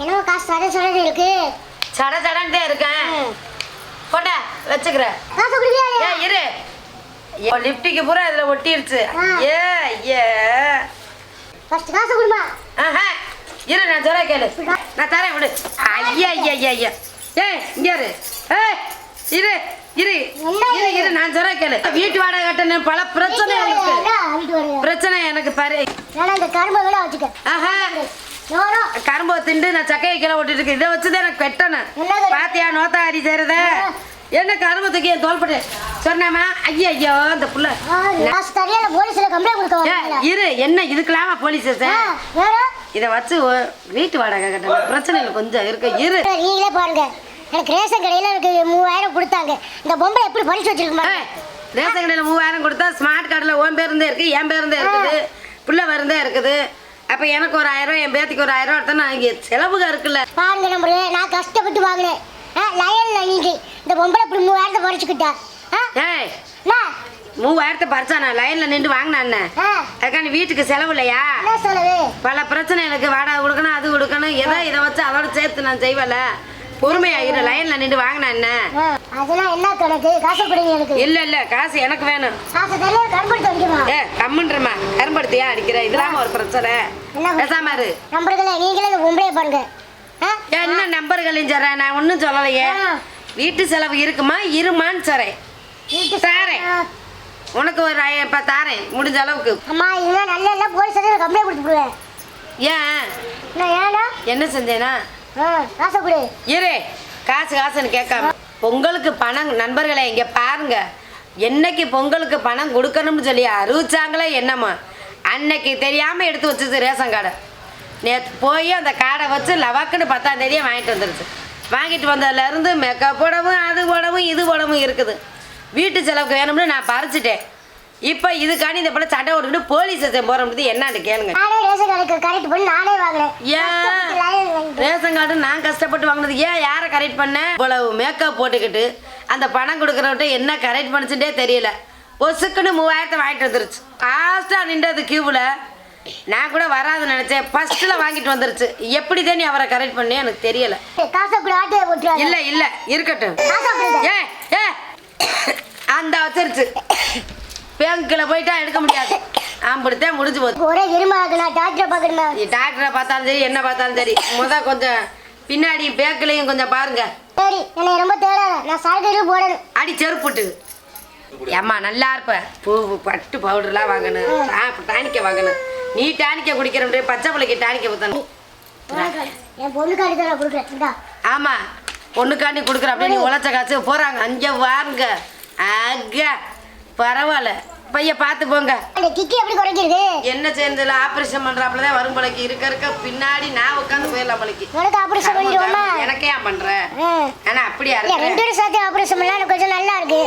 என்னமோ காசு சட சடன்னு இருக்கு. சட சடன்ட்டே இருக்கேன். கொண்ட வச்சுக்கிறேன் காசு கொடுக்கலையா ஏ இரு. ஏ லிப்டிக்கு பூரா இதுல ஒட்டிருச்சு. ஏ ஏ. ஃபர்ஸ்ட் காசு கொடுமா. ஆஹா இரு நான் சொல்ல கேளு. நான் தரேன் விடு. ஐயா ஐயா ஐயா ஐயா. ஏய் இங்க இரு. ஏய் இரு இரு. இரு இரு நான் சொல்ல கேளு. வீட்டு வாடகை கட்டணும் பல பிரச்சனை இருக்கு பிரச்சனை எனக்கு பாரு. வேணா இந்த கரும்பை வேணா வச்சுக்க. ஆஹா. கரும்பு திண்டு நான் சக்கையை கீழே விட்டுட்டு இருக்கு இதை வச்சுதான் எனக்கு வெட்டணும்? பாத்தியா நோத்தாரி செய்யறத? என்ன கரும்பு தூக்கி என் தோல்பட்டு சொன்னாமா? ஐயா ஐயோ அந்த புள்ள போலீஸ்ல கம்ப்ளைண்ட் கொடுக்க இரு என்ன இதுக்கெல்லாமா போலீஸ் இதை வச்சு வீட்டு வாடகை கட்டணும் பிரச்சனைகள் கொஞ்சம் இருக்கு. இரு. நீங்களே பாருங்க. எனக்கு ரேஷன் கடையில எனக்கு மூவாயிரம் கொடுத்தாங்க. இந்த பொம்பளை எப்படி படிச்சு வச்சிருக்குமா ரேஷன் கடையில் மூவாயிரம் கொடுத்தா ஸ்மார்ட் கார்டில் உன் பேர் இருந்தே இருக்கு என் பேர் இருந்தே இருக்குது பிள்ளை வருந்தே இருக்குது. அப்போ எனக்கு ஒரு ஆயிரம் என் பேத்திக்கு ஒரு ஆயிரம் எடுத்தா நான் செலவுக இருக்குல்ல பாருங்க நம்பரு நான் கஷ்டப்பட்டு வாங்கினேன். லயன்ல நீங்க இந்த பொம்பளை இப்படி மூவாயிரத்தை பறிச்சுக்கிட்டா ஆ? ஏய்? மூவாயிரத்தை பறிச்சானா லைனில் நின்று வாங்கினான்னு ஆ, அதுக்காண்டி வீட்டுக்கு செலவு இல்லையா? பல பிரச்சனை எனக்கு வாடகை கொடுக்கணும் அது கொடுக்கணும் ஏதோ இதை வச்சு அதோட சேர்த்து நான் செய்வேல. பொறுமையா இரு லைன்ல நின்று வாங்கினா என்ன ஆ, அதெல்லாம் என்ன கணக்கு? காசு கொடுங்க எனக்கு. இல்ல இல்ல காசு எனக்கு வேணும். காசு தரையில கரும்படுத்த வைக்குமா ஏ கம்முன்றமா கரும்படுத்தியா அடிக்கிற? இதெல்லாம் ஒரு பிரச்சனை. பேசாம இரு. நம்பர்களே நீங்களே இந்த பொம்பளைய பாருங்க. என்ன நம்பர்களையும் சொல்றேன் நான் ஒன்றும் சொல்லலையே. வீட்டு செலவு இருக்குமா? இருமான்னு சொல்றேன் வீட்டு தாரேன். உனக்கு ஒரு இப்ப தாரேன். முடிஞ்ச அளவுக்கு. அம்மா இதெல்லாம் நல்ல இல்லை போலீஸ் கம்ப்ளைண்ட் கொடுத்து போடுவேன் ஏன்? ஏன்னா என்ன செஞ்சேனா? காசை கொடு. இரு. காசு காசுன்னு கேட்காம. பொங்கலுக்கு பணம் நண்பர்களே இங்க பாருங்க. என்னைக்கு பொங்கலுக்கு பணம் கொடுக்கணும்னு சொல்லி அறிவிச்சாங்களே என்னம்மா அன்னைக்கு தெரியாம எடுத்து வச்சது ரேஷன் கார்டை. நேற்று போய் அந்த கார்டை வச்சு லவாக்குன்னு பத்தாம் தேதியே வாங்கிட்டு வந்துருச்சு. வாங்கிட்டு வந்ததுல இருந்து மேக்கப் போடவும் அது போடவும் இது போடவும் இருக்குது. வீட்டு செலவுக்கு வேணும்னு நான் பறிச்சிட்டேன். இப்போ இதுக்காண்டி இந்த படம் சட்டை ஓட்டுக்கிட்டு போலீஸ் ஸ்டேஷன் போகிறோம்னு என்னான்னு கேளுங்க. நானே ரேஷன் கடைக்கு கரெக்ட் பண்ணி நானே வாங்கினேன். ஏன் கஷ்டப்பட்டு line வாங்கிட்டு. ரேஷன் கார்டு நான் கஷ்டப்பட்டு வாங்கினது ஏன் யாரை கரெக்ட் பண்ண? இவ்வளவு மேக்கப் போட்டுக்கிட்டு அந்த பணம் கொடுக்குறவட்ட என்ன கரெக்ட் பண்ணுச்சுட்டே தெரியல. ஒசுக்குன்னு மூவாயிரத்தை வாங்கிட்டு வந்துருச்சு. லாஸ்ட்டாக நின்றது கியூவில் நான் கூட வராதுன்னு நினச்சேன். ஃபர்ஸ்ட்டில் வாங்கிட்டு வந்துருச்சு. எப்படி தான் நீ அவரை கரெக்ட் பண்ணி எனக்கு தெரியல. இல்லை இல்லை. இருக்கட்டும். ஏ ஏ அந்த வச்சிருச்சு. பேங்க்கில் போயிட்டா எடுக்க முடியாது. அப்படித்தான் முடிஞ்சு போச்சு ஒரே எருமாக்கு நான் டாக்டரை பார்க்கணுமா? டாக்டரை பார்த்தாலும் சரி என்ன பார்த்தாலும் சரி முத கொஞ்சம் பின்னாடி பேக்கிலையும் கொஞ்சம் பாருங்க. சரி என்னை ரொம்ப தேடாத நான் சரக்கு போடணும். அடி செருப்புட்டு. ஏம்மா நல்லா இருப்ப. பூ பட்டு பவுடர்லாம் வாங்கணும். டானிக்க வாங்கணும். நீ டானிக்க குடிக்கிற பச்சை பிள்ளைக்கு டானிக்க ஊற்றணும் என் பொண்ணு காடி தான் நான் கொடுக்குறேன் இந்தா. ஆமா பொண்ணுக்காண்டி கொடுக்குற அப்படியே நீ உழைச்ச காசு போறாங்க. அங்கே வாருங்க. அங்க. பரவாயில்ல. பைய பார்த்து போங்க. அந்த கிக்கி எப்படி குறைக்கிறது? என்ன சேர்ந்ததுல ஆப்ரேஷன் பண்றாப்புல தான் வரும் பழைக்கு இருக்க இருக்க பின்னாடி நான் உட்காந்து போயிடலாம் பழைக்கு உனக்கு ஆபரேஷன் பண்ணிடுவோமா? எனக்கே ஏன் பண்ற. ஆனா அப்படியா ரெண்டு பேரும் சேர்த்து ஆபரேஷன் பண்ணா எனக்கு கொஞ்சம் நல்லா இருக்கு.